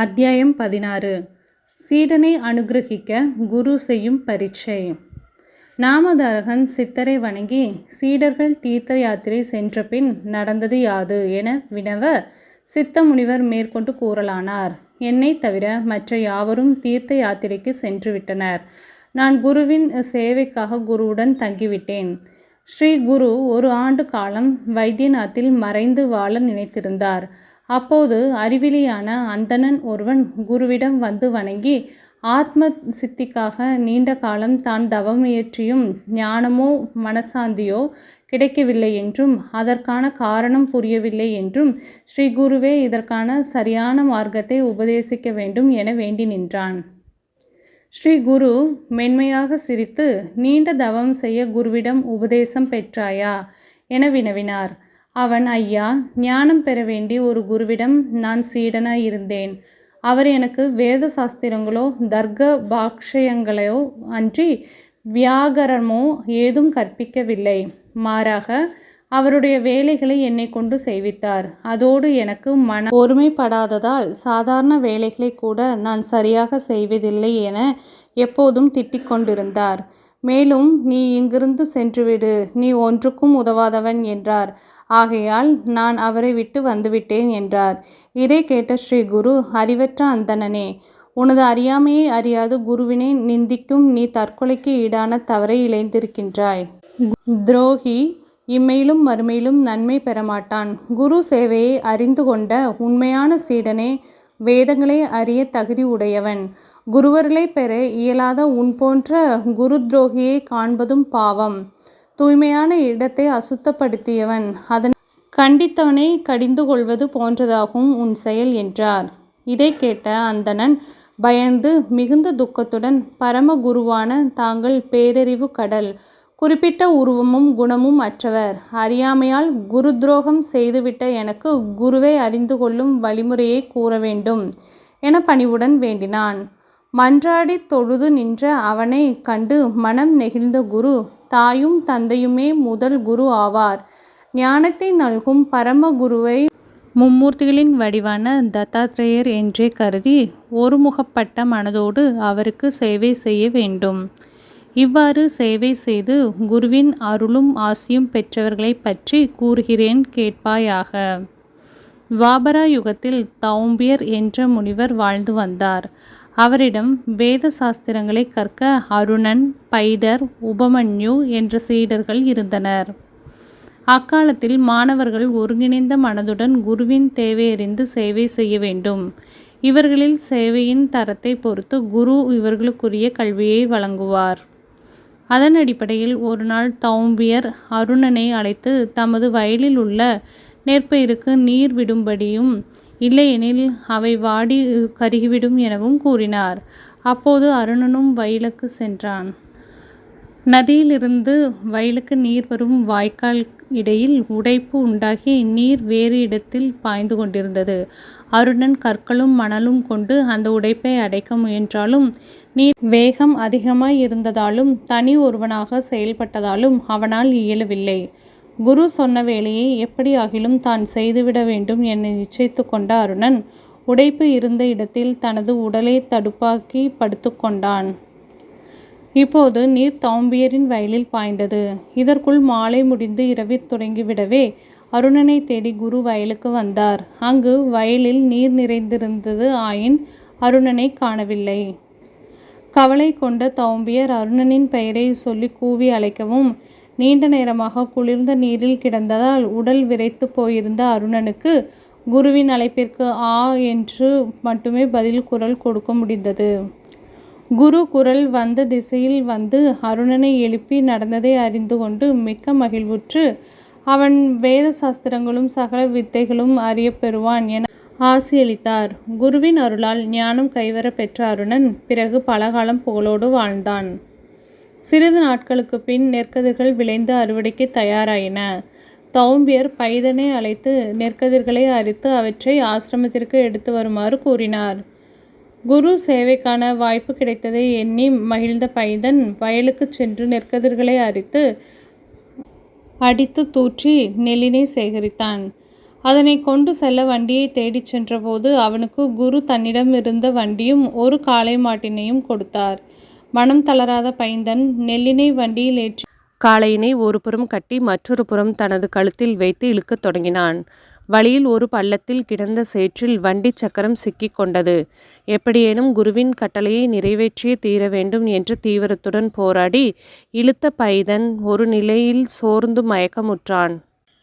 அத்தியாயம் பதினாறு. சீடனை அனுக்கிரகிக்க குரு செய்யும் பரீட்சை. நாமதாரகன் சித்தரை வணங்கி சீடர்கள் தீர்த்த யாத்திரை சென்ற பின் நடந்தது யாது என வினவ சித்த முனிவர் மேற்கொண்டு கூறலானார். என்னை தவிர மற்ற யாவரும் தீர்த்த யாத்திரைக்கு சென்று விட்டனர் நான் குருவின் சேவைக்காக குருவுடன் தங்கிவிட்டேன். ஸ்ரீ குரு ஒரு ஆண்டு காலம் வைத்தியநாத்தில் மறைந்து வாழ நினைத்திருந்தார். அப்போது அறிவிலியான அந்தணன் ஒருவன் குருவிடம் வந்து வணங்கி ஆத்ம சித்திக்காக நீண்ட காலம் தான் தவம் இயற்றியும் ஞானமோ மனசாந்தியோ கிடைக்கவில்லை என்றும் அதற்கான காரணம் புரியவில்லை என்றும் ஸ்ரீ குருவே இதற்கான சரியான மார்க்கத்தை உபதேசிக்க வேண்டும் என வேண்டி நின்றான். ஸ்ரீ குரு மென்மையாக சிரித்து நீண்ட தவம் செய்ய குருவிடம் உபதேசம் பெற்றாயா? என வினவினார். அவன் ஐயா ஞானம் பெற வேண்டி ஒரு குருவிடம் நான் சீடனாய் இருந்தேன். அவர் எனக்கு வேத சாஸ்திரங்களோ தர்க்க பாக்ஷயங்களோ அன்றி வியாகரமோ ஏதும் கற்பிக்கவில்லை. மாறாக அவருடைய வேலைகளை என்னை கொண்டு செய்வித்தார். அதோடு எனக்கு மன ஒருமைப்படாததால் சாதாரண வேலைகளை கூட நான் சரியாக செய்வதில்லை என எப்போதும் திட்டிக் கொண்டிருந்தார் மேலும் நீ இங்கிருந்து சென்றுவிடு. நீ ஒன்றுக்கும் உதவாதவன் என்றார். ஆகையால் நான் அவரை விட்டு வந்துவிட்டேன் என்றார். இதை கேட்ட ஸ்ரீ குரு அறிவற்ற அந்தணனே உனது அறியாமையை அறியாது குருவினை நிந்திக்கும் நீ தற்கொலைக்கு ஈடான தவறை இழைந்திருக்கின்றாய். துரோகி இம்மையிலும் மறுமையிலும் நன்மை பெறமாட்டான். குரு சேவையை அறிந்து கொண்ட உண்மையான சீடனே வேதங்களை அறிய தகுதி உடையவன். குருவர்களை பெற இயலாத உன் போன்ற குரு துரோகியை காண்பதும் பாவம். தூய்மையான இடத்தை அசுத்தப்படுத்தியவன். அதன் கண்டித்தவனை கடிந்து கொள்வது போன்றதாகும் உன் செயல் என்றார். இதை கேட்ட அந்தணன் பயந்து மிகுந்த துக்கத்துடன் பரம குருவான தாங்கள் பேரறிவு கடல் குறிப்பிட்ட உருவமும் குணமும் அற்றவர். அறியாமையால் குரு துரோகம் செய்துவிட்ட எனக்கு குருவை அறிந்து கொள்ளும் வழிமுறையை கூற வேண்டும் என பணிவுடன் வேண்டினான். மன்றாடி தொழுது நின்ற அவனை கண்டு மனம் நெகிழ்ந்த குரு தாயும் தந்தையுமே முதல் குரு ஆவார். ஞானத்தை நல்கும் பரம குருவை மும்மூர்த்திகளின் வடிவான தத்தாத்ரேயர் என்றே கருதி ஒருமுகப்பட்ட மனதோடு அவருக்கு சேவை செய்ய வேண்டும். இவ்வாறு சேவை செய்து குருவின் அருளும் ஆசியும் பெற்றவர்களை பற்றி கூறுகிறேன் கேட்பாயாக. துவாபரா யுகத்தில் தௌம்பியர் என்ற முனிவர் வாழ்ந்து வந்தார். அவரிடம் வேத சாஸ்திரங்களை கற்க அருணன் பைதர் உபமன்யு என்ற சீடர்கள் இருந்தனர். அக்காலத்தில் மாணவர்கள் ஒருங்கிணைந்த மனதுடன் குருவின் தேவையறிந்து சேவை செய்ய வேண்டும். இவர்களில் சேவையின் தரத்தை பொறுத்து குரு இவர்களுக்குரிய கல்வியை வழங்குவார். அதன் அடிப்படையில் ஒரு நாள் தௌம்பியர் அருணனை அழைத்து தமது வயலில் உள்ள நெற்பயிருக்கு நீர் விடும்படியும் இல்லையெனில் அவை வாடி கருகிவிடும் எனவும் கூறினார். அப்போது அருணனும் வயலுக்கு சென்றான். நதியிலிருந்து வயலுக்கு நீர் வரும் வாய்க்கால் இடையில் உடைப்பு உண்டாகி நீர் வேறு இடத்தில் பாய்ந்து கொண்டிருந்தது. அருணன் கற்களும் மணலும் கொண்டு அந்த உடைப்பை அடைக்க முயன்றாலும் நீர் வேகம் அதிகமாய் இருந்ததாலும் தனி ஒருவனாக செயல்பட்டதாலும் அவனால் இயலவில்லை. குரு சொன்ன வேலையை எப்படி ஆகிலும் தான் செய்துவிட வேண்டும் என நிச்சயித்து கொண்ட அருணன் உடைப்பு இருந்த இடத்தில் தனது உடலை தடுப்பாக்கி படுத்துக்கொண்டான் இப்போது நீர் தாம்பியரின் வயலில் பாய்ந்தது. இதற்குள் மாலை முடிந்து இரவில் தொடங்கிவிடவே அருணனை தேடி குரு வயலுக்கு வந்தார். அங்கு வயலில் நீர் நிறைந்திருந்தது ஆயின் அருணனை காணவில்லை. கவலை கொண்ட தௌம்பியர் அருணனின் பெயரை சொல்லி கூவி அழைக்கவும் நீண்ட நேரமாக குளிர்ந்த நீரில் கிடந்ததால் உடல் விரைத்து போயிருந்த அருணனுக்கு குருவின் அழைப்பிற்கு ஆ என்று மட்டுமே பதில் குரல் கொடுக்க முடிந்தது. குரு குரல் வந்த திசையில் வந்து அருணனை எழுப்பி நடந்ததை அறிந்து கொண்டு மிக்க மகிழ்வுற்று அவன் வேத சாஸ்திரங்களும் சகல வித்தைகளும் அறிய பெறுவான் என ஆசியளித்தார். குருவின் அருளால் ஞானம் கைவர பெற்ற அருணன் பிறகு பலகாலம் புகழோடு வாழ்ந்தான். சிறிது நாட்களுக்கு பின் நெற்கதிர்கள் விளைந்து அறுவடைக்கு தயாராயின. தௌம்பியர் பைதனை அழைத்து நெற்கதிர்களை அரித்து அவற்றை ஆசிரமத்திற்கு எடுத்து வருமாறு கூறினார். குரு சேவைக்கான வாய்ப்பு கிடைத்ததை எண்ணி மகிழ்ந்த பைதன் வயலுக்கு சென்று நெற்கதிர்களை அரித்து அடித்து தூற்றி நெல்லினை சேகரித்தான். அதனை கொண்டு செல்ல வண்டியை தேடிச் சென்றபோது அவனுக்கு குரு தன்னிடம் இருந்த வண்டியும் ஒரு காளை மாட்டினையும் கொடுத்தார். மனம் தளராத பைந்தன் நெல்லினை வண்டியில் ஏற்றி காளையினை ஒரு புறம் கட்டி மற்றொரு புறம் தனது கழுத்தில் வைத்து இழுக்கத் தொடங்கினான். வழியில் ஒரு பள்ளத்தில் கிடந்த சேற்றில் வண்டி சக்கரம் சிக்கிக் கொண்டது. எப்படியேனும் குருவின் கட்டளையை நிறைவேற்றியே தீர வேண்டும் என்று தீவிரத்துடன் போராடி இழுத்த பைதன் ஒரு நிலையில் சோர்ந்து மயக்கமுற்றான்.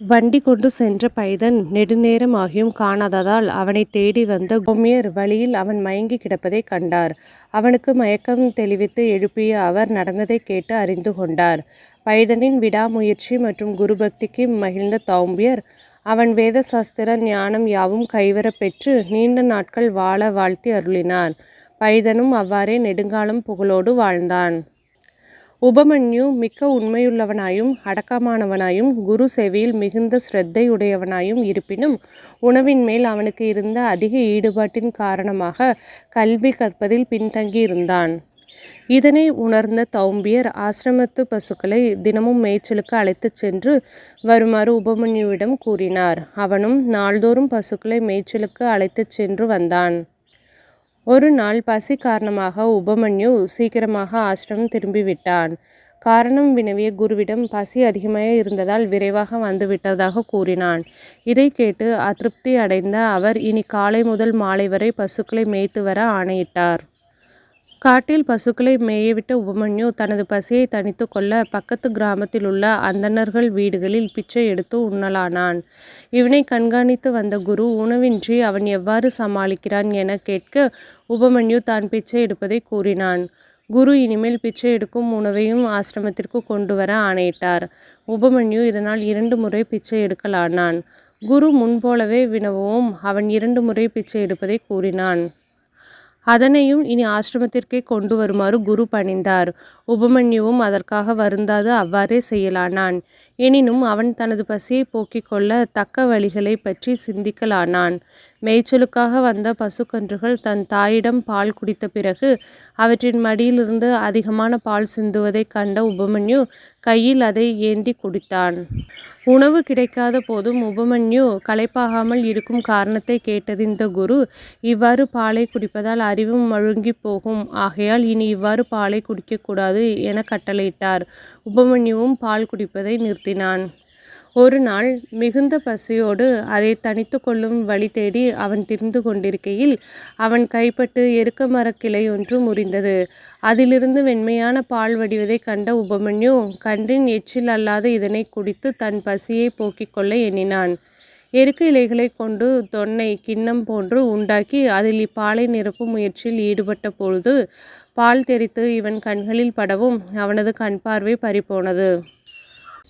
வண்டி கொண்டு சென்ற பைதன் நெடுநேரம் ஆகியும் காணாததால் அவனை தேடி வந்த கோமியர் வழியில் அவன் மயங்கி கிடப்பதை கண்டார். அவனுக்கு மயக்கம் தெளிவித்து எழுப்பிய அவர் நடந்ததை கேட்டு அறிந்து கொண்டார். பைதனின் விடாமுயற்சி மற்றும் குருபக்திக்கு மகிழ்ந்த தௌம்பியர் அவன் வேத சாஸ்திர ஞானம் யாவும் கைவரப் பெற்று நீண்ட நாட்கள் வாழ வாழ்த்தி அருளினார். பைதனும் அவ்வாறே நெடுங்காலம் புகழோடு வாழ்ந்தான். உபமன்யு மிக்க உண்மையுள்ளவனாயும் அடக்கமானவனாயும் குரு சேவையில் மிகுந்த ஸ்ரத்தையுடையவனாயும் இருப்பினும் உணவின் மேல் அவனுக்கு இருந்த அதிக ஈடுபாட்டின் காரணமாக கல்வி கற்பதில் பின்தங்கியிருந்தான். இதனை உணர்ந்த தௌம்பியர் ஆசிரமத்து பசுக்களை தினமும் மேய்ச்சலுக்கு அழைத்துச் சென்று வருமாறு உபமன்யுவிடம் கூறினார். அவனும் நாள்தோறும் பசுக்களை மேய்ச்சலுக்கு அழைத்துச் சென்று வந்தான். ஒரு நாள் பசி காரணமாக உபமன்யு சீக்கிரமாக ஆசிரமம் திரும்பிவிட்டான் காரணம் வினவிய குருவிடம் பசி அதிகமாக இருந்ததால் விரைவாக வந்துவிட்டதாக கூறினான். இதை கேட்டு அதிருப்தி அடைந்த அவர் இனி காலை முதல் மாலை வரை பசுக்களை மேய்த்து வர ஆணையிட்டார். காட்டில் பசுக்களை மேயவிட்ட உபமன்யு தனது பசியை தணித்து கொள்ள பக்கத்து கிராமத்தில் உள்ள அந்தணர்கள் வீடுகளில் பிச்சை எடுத்து உண்ணலானான். இவனை கண்காணித்து வந்த குரு உணவின்றி அவன் எவ்வாறு சமாளிக்கிறான் என கேட்க உபமன்யு தான் பிச்சை எடுப்பதை கூறினான். குரு இனிமேல் பிச்சை எடுக்கும் உணவையும் ஆசிரமத்திற்கு கொண்டு வர ஆணையிட்டார். உபமன்யு இதனால் இரண்டு முறை பிச்சை எடுக்கலானான். குரு முன்போலவே வினவவும் அவன் இரண்டு முறை பிச்சை எடுப்பதை கூறினான். அதனையும் இனி ஆசிரமத்திற்கே கொண்டு வருமாறு குரு பணிந்தார். உபமன்யுவும் அதற்காக வருந்தாது அவ்வாறே செய்யலானான். எனினும் அவன் தனது பசியை போக்கிக் கொள்ள தக்க வழிகளை பற்றி சிந்திக்கலானான். மேய்ச்சலுக்காக வந்த பசுக்கன்றுகள் தன் தாயிடம் பால் குடித்த பிறகு அவற்றின் மடியிலிருந்து அதிகமான பால் சிந்துவதைக் கண்ட உபமன்யு கையில் அதை ஏந்தி குடித்தான். உணவு கிடைக்காத போதும் உபமன்யு களைப்பாகாமல் இருக்கும் காரணத்தை கேட்டறிந்த குரு இவ்வாறு பாலை குடிப்பதால் அறிவும் மழுங்கி போகும். ஆகையால் இனி இவ்வாறு பாலை குடிக்கக்கூடாது என கட்டளையிட்டார். உபமன்யுவும் பால் குடிப்பதை நிறுத்தினான் ஒரு நாள் மிகுந்த பசியோடு அதை தனித்து கொள்ளும் வழி தேடி அவன் திரிந்து கொண்டிருக்கையில் அவன் கைப்பட்டு எருக்க மரக்கிளை ஒன்று முறிந்தது. அதிலிருந்து வெண்மையான பால் வடிவதைக் கண்ட உபமன்யு கன்றின் எச்சில் அல்லாத இதனை குடித்து தன் பசியை போக்கிக் கொள்ள எண்ணினான். எருக்க இலைகளை கொண்டு தொன்னை கிண்ணம் போன்று உண்டாக்கி அதில் இப்பாலை நிரப்பும் முயற்சியில் ஈடுபட்ட பொழுது பால் தெரித்து இவன் கண்களில் படவும் அவனது கண் பார்வை பறிபோனது.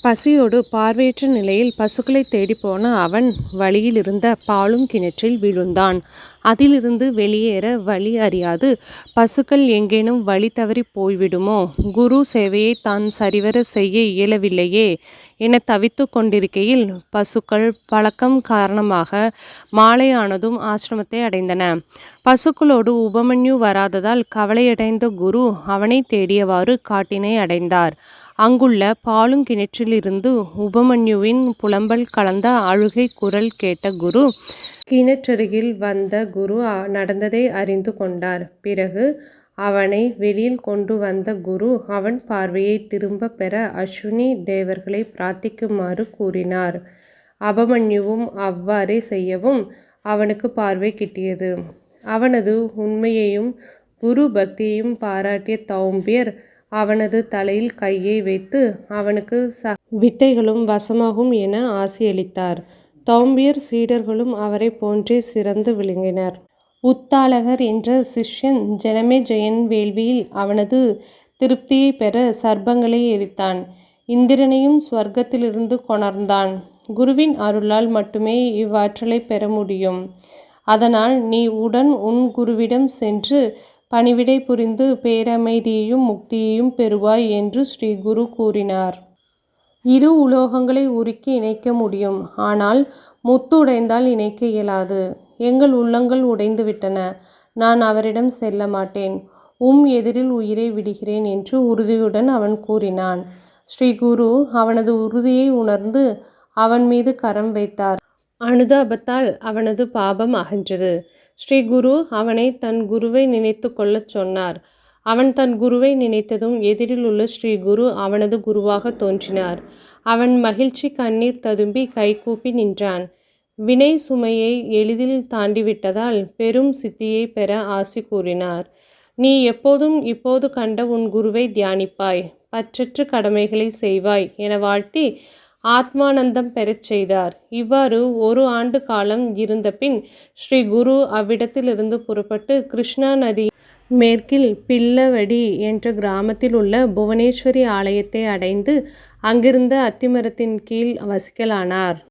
பசியோடு பார்வையற்ற நிலையில் பசுக்களை தேடிப்போன அவன் வழியில் இருந்த பாலும் கிணற்றில் விழுந்தான். அதிலிருந்து வெளியேற வழி அறியாது. பசுக்கள் எங்கேனும் வழி தவறி போய்விடுமோ? குரு சேவையை தான் சரிவர செய்ய இயலவில்லையே என தவித்து கொண்டிருக்கையில் பசுக்கள் பழக்கம் காரணமாக மாலையானதும் ஆசிரமத்தை அடைந்தன. பசுக்களோடு உபமன்யு வராததால் கவலையடைந்த குரு அவனை தேடியவாறு காட்டினை அடைந்தார். அங்குள்ள பாலுங்கிணற்றிலிருந்து உபமன்யுவின் புலம்பல் கலந்த அழுகை குரல் கேட்ட குரு கிணற்றருகில் வந்த குரு நடந்ததை அறிந்து கொண்டார். பிறகு அவனை வெளியில் கொண்டு வந்த குரு அவன் பார்வையை திரும்ப பெற அஸ்வினி தேவர்களை பிரார்த்திக்குமாறு கூறினார். அபமன்யுவும் அவ்வாறே செய்யவும் அவனுக்கு பார்வை கிட்டியது. அவனது உண்மையையும் குரு பக்தியையும் பாராட்டிய தௌம்பியர் அவனது தலையில் கையை வைத்து அவனுக்கு ச வித்தைகளும் வசமாகும் என ஆசியளித்தார். தௌம்பியர் சீடர்களும் அவரை போன்றே சிறந்து விளங்கினர். உத்தாலகர் என்ற சிஷ்யன் ஜனமே ஜெயன் வேள்வியில் அவனது திருப்தியை பெற சர்ப்பங்களை எரித்தான். இந்திரனையும் ஸ்வர்க்கத்திலிருந்து கொணர்ந்தான். குருவின் அருளால் மட்டுமே இவ்வாற்றலை பெற முடியும். அதனால் நீ உடன் உன் குருவிடம் சென்று பணிவிடை புரிந்து பேரமைதியையும் முக்தியையும் பெறுவாய் என்று ஸ்ரீ குரு கூறினார். இரு உலோகங்களை உருக்கி இணைக்க முடியும். ஆனால் முத்து உடைந்தால் இணைக்க இயலாது. எங்கள் உள்ளங்கள் உடைந்துவிட்டன. நான் அவரிடம் செல்ல மாட்டேன். உம் எதிரில் உயிரை விடுகிறேன் என்று உறுதியுடன் அவன் கூறினான். ஸ்ரீ குரு அவனது உறுதியை உணர்ந்து அவன் மீது கரம் வைத்தார். அனுதாபத்தால் அவனது பாபம் அகன்றது. ஸ்ரீ குரு அவனை தன் குருவை நினைத்து கொள்ளச் சொன்னார். அவன் தன் குருவை நினைத்ததும் எதிரில் உள்ள ஸ்ரீ குரு அவனது குருவாக தோன்றினார். அவன் மகிழ்ச்சி கண்ணீர் ததும்பி கைகூப்பி நின்றான். வினை சுமையை எளிதில் தாண்டிவிட்டதால் பெரும் சித்தியை பெற ஆசி கூறினார். நீ எப்போதும் இப்போது கண்ட உன் குருவை தியானிப்பாய். பற்றற்று கடமைகளை செய்வாய் என வாழ்த்தி ஆத்மானந்தம் பெறச் செய்தார். இவ்வாறு ஒரு ஆண்டு காலம் இருந்த பின் ஸ்ரீ குரு அவ்விடத்திலிருந்து புறப்பட்டு கிருஷ்ணா நதி மேற்கில் பில்லவடி என்ற கிராமத்தில் உள்ள புவனேஸ்வரி ஆலயத்தை அடைந்து அங்கிருந்த அத்திமரத்தின் கீழ் வசிக்கலானார்.